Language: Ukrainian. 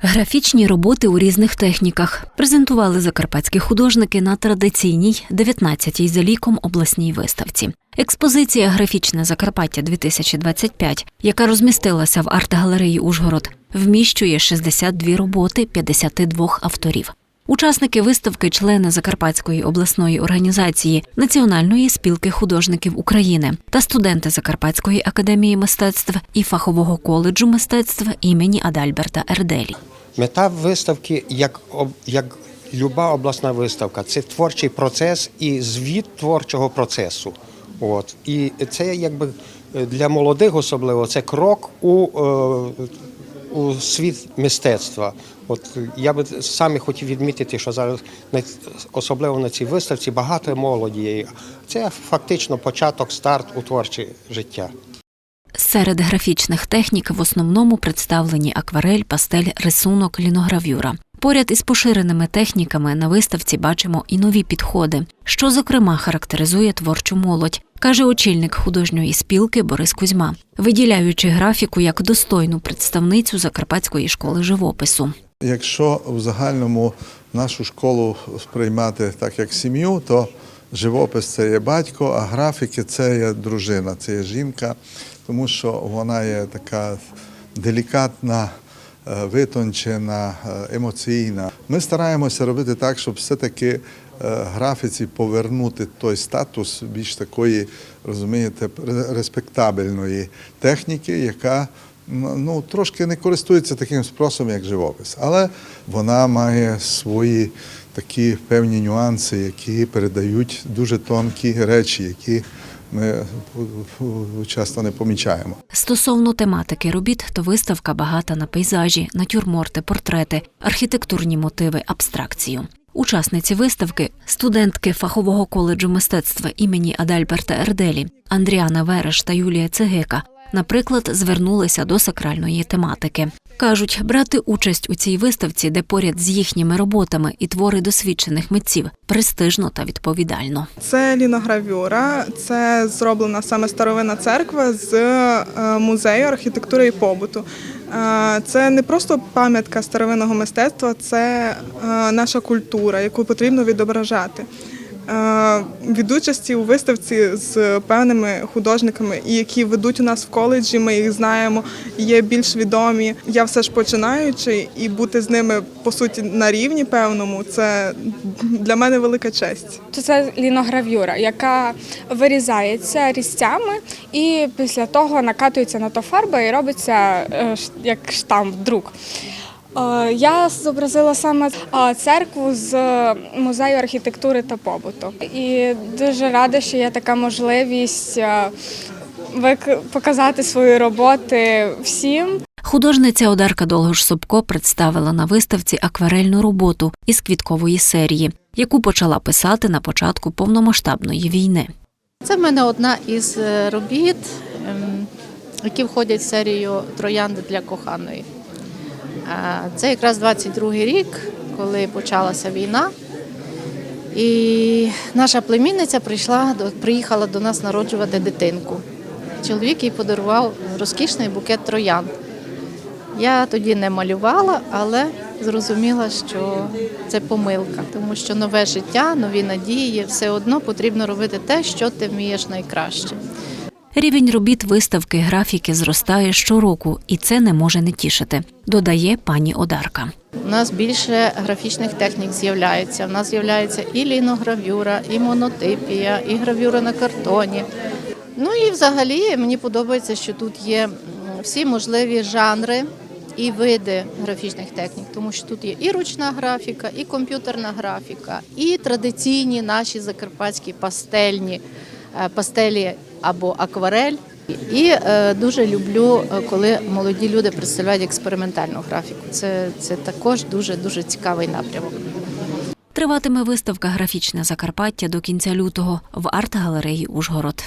Графічні роботи у різних техніках презентували закарпатські художники на традиційній 19-й за ліком обласній виставці. Експозиція Графічне Закарпаття 2025, яка розмістилася в арт-галереї Ужгород, вміщує 62 роботи 52 авторів. Учасники виставки, члени Закарпатської обласної організації Національної спілки художників України та студенти Закарпатської академії мистецтв і фахового коледжу мистецтв імені Адальберта Ерделі. Мета виставки, як, як люба обласна виставка, це творчий процес і звіт творчого процесу. От. І це якби для молодих особливо це крок у, е, у світ мистецтва. От я би саме хотів відмітити, що зараз особливо на цій виставці багато молоді. є. Це фактично початок, старт у творче життя. Серед графічних технік в основному представлені акварель, пастель, рисунок, ліногравюра. Поряд із поширеними техніками на виставці бачимо і нові підходи, що зокрема характеризує творчу молодь, каже очільник художньої спілки Борис Кузьма, виділяючи графіку як достойну представницю Закарпатської школи живопису. Якщо в загальному нашу школу сприймати так як сім'ю, то живопис це є батько, а графіки це є дружина, це є жінка, тому що вона є така делікатна, е, витончена, е, емоційна. Ми стараємося робити так, щоб все-таки графіці повернути той статус більш такої, розумієте, ре- респектабельної техніки, яка ну, трошки не користується таким спросом, як живопис. Але вона має свої такі певні нюанси, які передають дуже тонкі речі, які ми е, часто не помічаємо. Стосовно тематики робіт, то виставка багата на пейзажі, натюрморти, портрети, архітектурні мотиви, абстракцію. Учасниці виставки, студентки фахового коледжу мистецтва імені Адальберта Ерделі, Андріана Вереш та Юлія Цегека, наприклад, звернулися до сакральної тематики. Кажуть, брати участь у цій виставці, де поряд з їхніми роботами і твори досвідчених митців, престижно та відповідально. Це ліногравюра, це зроблена саме старовинна церква з е, музею архітектури і побуту. Це не просто пам'ятка старовинного мистецтва, це наша культура, яку потрібно відображати. Е, Від участі у виставці з певними художниками, які ведуть у нас в коледжі, ми їх знаємо, є більш відомі. Я все ж починаючи, і бути з ними по суті на рівні певному, це для мене велика честь. Це ліногравюра, яка вирізається різцями, і після того накатується на то фарба і робиться е, як штамп, друк. Е, Я зобразила саме е, церкву з музею архітектури та побуту. І дуже рада, що є така можливість е, показати свої роботи всім. Художниця Одарка Долгош Собко представила на виставці акварельну роботу із квіткової серії, яку почала писати на початку повномасштабної війни. Це в мене одна із е, робіт, ем, які входять в серію Троянди для коханої. Це якраз 22-й рік, коли почалася війна. І наша племінниця прийшла до приїхала до нас народжувати дитинку. Чоловік їй подарував розкішний букет троянд. Я тоді не малювала, але зрозуміла, що це помилка, тому що нове життя, нові надії, все одно потрібно робити те, що ти вмієш найкраще. Рівень робіт виставки графіки зростає щороку, і це не може не тішити, додає пані Одарка. У нас більше графічних технік з'являється. У нас з'являється і ліногравюра, і монотипія, і гравюра на картоні. Ну і взагалі мені подобається, що тут є всі можливі жанри і види графічних технік, тому що тут є і ручна графіка, і комп'ютерна графіка, і традиційні наші закарпатські пастельні пастелі або акварель. І е, дуже люблю, е, коли молоді люди представляють експериментальну графіку. Це, це також дуже дуже цікавий напрямок. Триватиме виставка Графічне Закарпаття до кінця лютого в арт-галереї Ужгород.